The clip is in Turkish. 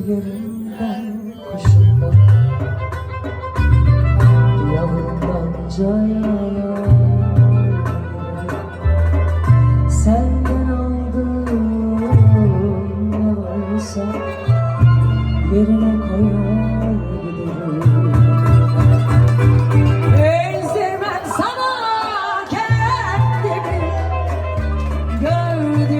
Tilkilerinden, kuşundan Yavrudan cayana Senden aldığım ne varsa Yerine koyar giderim Özlemem sana kendimi Gördüğümü